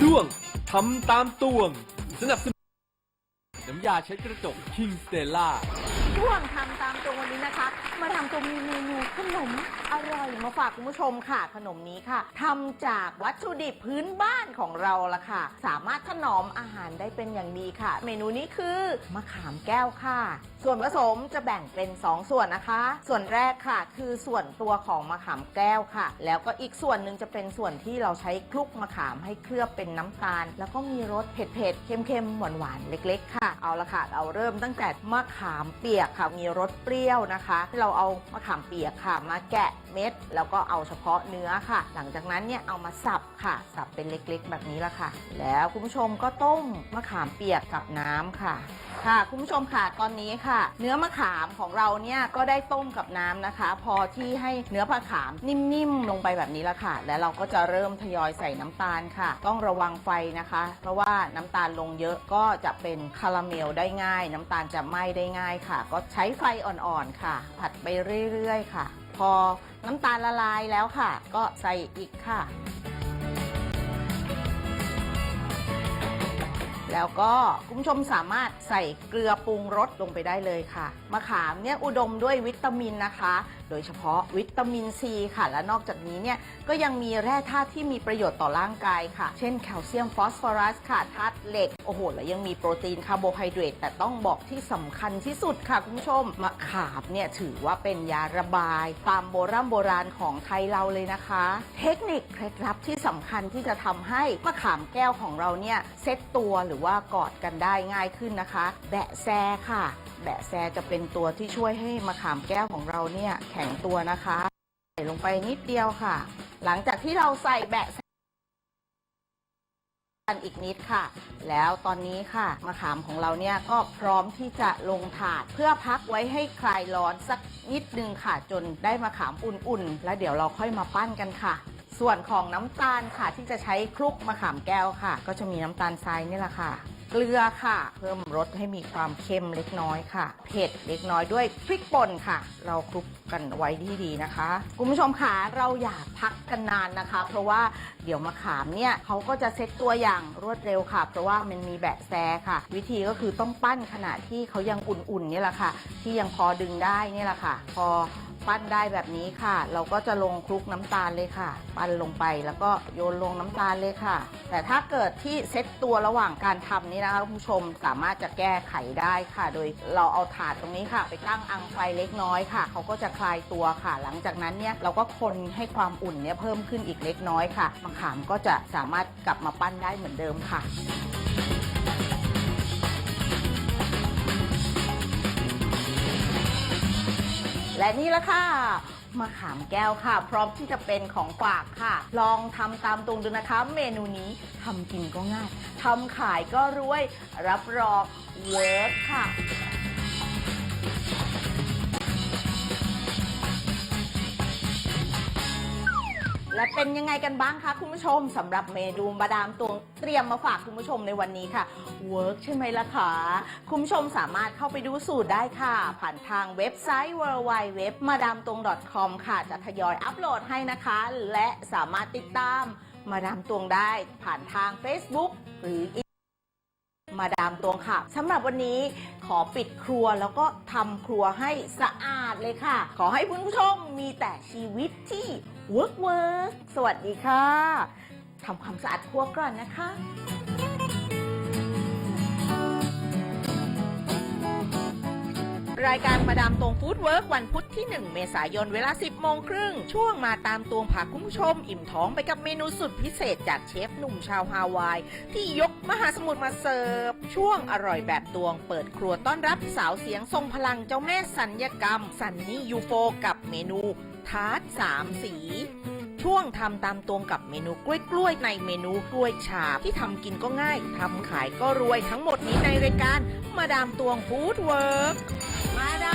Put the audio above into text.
ช่วงทำตามตวง สนับสนุนน้ำยาเช็ดกระจก King Stella ช่วงทำตามตัววันนี้นะคะ มีเมนูขนมอร่อยมาฝากคุณผู้ชมค่ะ ขนมนี้ค่ะทำจากวัตถุดิบพื้นบ้านของเราละค่ะ สามารถถนอมอาหารได้เป็นอย่างดีค่ะ เมนูนี้คือมะขามแก้วค่ะ ส่วนผสมจะแบ่งเป็น 2 ส่วนนะคะ ส่วนแรกค่ะ คือส่วนตัวของมะขามแก้วค่ะ แล้วก็อีกส่วนหนึ่งจะเป็นส่วนที่เราใช้คลุกมะขามให้เคลือบเป็นน้ำตาล แล้วก็มีรสเผ็ดๆเค็มๆหวานๆเล็ก ๆ ค่ะ เอาละค่ะ เราเริ่มตั้งแต่มะขามเปียกค่ะ มีรสเปรี้ยวนะคะ เราเอามะขามเปียกค่ะ มาแกะ เม็ด แล้วก็เอาเฉพาะเนื้อค่ะ หลังจากนั้นเนี่ยเอามาสับค่ะ สับเป็นเล็กๆ แบบนี้ละค่ะ แล้วคุณผู้ชมก็ต้มมะขามเปียกกับน้ำค่ะค่ะคุณผู้ชมค่ะตอนนี้ค่ะ เนื้อมะขามของเราเนี่ยก็ได้ต้มกับน้ำนะคะ พอที่ให้เนื้อมะขามนิ่มๆลงไปแบบนี้ล้วค่ะ แล้วเราก็จะเริ่มทยอยใส่น้ำตาลค่ะ ต้องระวังไฟนะคะ เพราะว่าน้ำตาลลงเยอะก็จะเป็นคาราเมลได้ง่าย น้ำตาลจะไหม้ได้ง่ายค่ะ ก็ใช้ไฟอ่อนๆค่ะ ผัดไปเรื่อยๆ ค่ะ พอน้ำตาลละลายแล้วค่ะ ก็ใส่อีกค่ะ แล้วก็คุณผู้ชมสามารถใส่เกลือปรุงรสลงไปได้เลยค่ะ มะขามเนี่ยอุดมด้วยวิตามินนะคะ โดยเฉพาะวิตามินซีค่ะ และนอกจากนี้เนี่ยก็ยังมีแร่ธาตุที่มีประโยชน์ต่อร่างกายค่ะ เช่นแคลเซียมฟอสฟอรัสค่ะธาตุเหล็ก โอ้โห แล้วยังมีโปรตีนคาร์โบไฮเดรตแต่ต้องบอกที่สำคัญที่สุดค่ะคุณผู้ชม มะขามเนี่ยถือว่าเป็นยาระบาย ตามโบราณโบราณของไทยเราเลยนะคะ เทคนิคเคล็ดลับที่สำคัญที่จะทำให้มะขามแก้วของเราเนี่ยเซ็ตตัวหรือรือว่ากอดกันได้ง่ายขึ้นนะคะ แบะแซค่ะ แบะแซจะเป็นตัวที่ช่วยให้มะขามแก้วของเราเนี่ยแข็งตัวนะคะ ใส่ลงไปนิดเดียวค่ะ หลังจากที่เราใส่แบะแซกันอีกนิดค่ะ แล้วตอนนี้ค่ะมะขามของเราเนี่ยก็พร้อมที่จะลงถาด เพื่อพักไว้ให้คลายร้อนสักนิดนึงค่ะ จนได้มะขามอุ่นๆ แล้วเดี๋ยวเราค่อยมาปั้นกันค่ะ ส่วนของน้ำตาลค่ะที่จะใช้คลุกมะขามแก้วค่ะ ก็จะมีน้ำตาลทรายนี่แหละค่ะ เกลือค่ะ เพิ่มรสให้มีความเค็มเล็กน้อยค่ะ เผ็ดเล็กน้อยด้วยพริกป่นค่ะ เราคลุกกันไว้ที่ดีนะคะ คุณผู้ชมค่ะเราอย่าพักกันนานนะคะ เพราะว่าเดี๋ยวมะขามเนี่ยเขาก็จะเซ็ตตัวอย่างรวดเร็วค่ะ เพราะว่ามันมีแบะแซค่ะ วิธีก็คือต้องปั้นขณะที่เขายังอุ่นๆนี่แหละค่ะ ที่ยังพอดึงได้นี่แหละค่ะ พอ ปั้นได้แบบนี้ค่ะ เราก็จะลงคลุกน้ำตาลเลยค่ะ ปั้นลงไปแล้วก็โยนลงน้ำตาลเลยค่ะ แต่ถ้าเกิดที่เซ็ตตัวระหว่างการทำนี่นะคะคุณผู้ชมสามารถจะแก้ไขได้ค่ะ โดยเราเอาถาดตรงนี้ค่ะ ไปตั้งอังไฟเล็กน้อยค่ะเขาก็จะคลายตัวค่ะ หลังจากนั้นเนี่ยเราก็คนให้ความอุ่นเนี่ยเพิ่มขึ้นอีกเล็กน้อยค่ะมะขามก็จะสามารถกลับมาปั้นได้เหมือนเดิมค่ะ และนี่ละค่ะมะขามแก้วค่ะ พร้อมที่จะเป็นของฝากค่ะ ลองทำตามตรงดูนะคะ เมนูนี้ทำกินก็ง่ายทำขายก็รวย รับรองเวิร์กค่ะ และเป็นยังไงกันบ้างคะคุณผู้ชมสำหรับเมนูมาดามตวงเตรียมมาฝากคุณผู้ชมในวันนี้ค่ะเวิร์กใช่ไหมล่ะคะคุณผู้ชมสามารถเข้าไปดูสูตรได้ค่ะ ผ่านทางเว็บไซต์ w w w m a d a m t u n g c o m ค่ะ จะทยอยอัปโหลดให้นะคะ และสามารถติดตามมาดามตวงได้ผ่านทาง Facebook หรือ มาดามตวงค่ะสำหรับวันนี้ขอปิดครัวแล้วก็ทำครัวให้สะอาดเลยค่ะ ขอให้คุณผู้ชมมีแต่ชีวิตที่ เวิร์กเวิร์กสวัสดีค่ะทำความสะอาดครัวก่อนนะคะ รายการมาดามตวงฟู้ดเวิร์กวันพุธที่ 1 เมษายนเวลา 10 โมงครึ่ง ช่วงมาตามตวงพาคุณผู้ชม อิ่มท้องไปกับเมนูสุดพิเศษจากเชฟหนุ่มชาวฮาวาย ที่ยกมหาสมุทรมาเสิร์ฟ ช่วงอร่อยแบบตวงเปิดครัวต้อนรับสาวเสียงทรงพลังเจ้าแม่สัญญกรรม สันนี่ยูโฟกับเมนูทาร์ตสามสีช่วงทำตามตรงกับเมนูกล้วยกล้วยในเมนูกล้วยฉาบที่ทำกินก็ง่ายทำขายก็รวยทั้งหมดนี้ในรายการมาดามตวงฟู้ดเวิร์ก มาด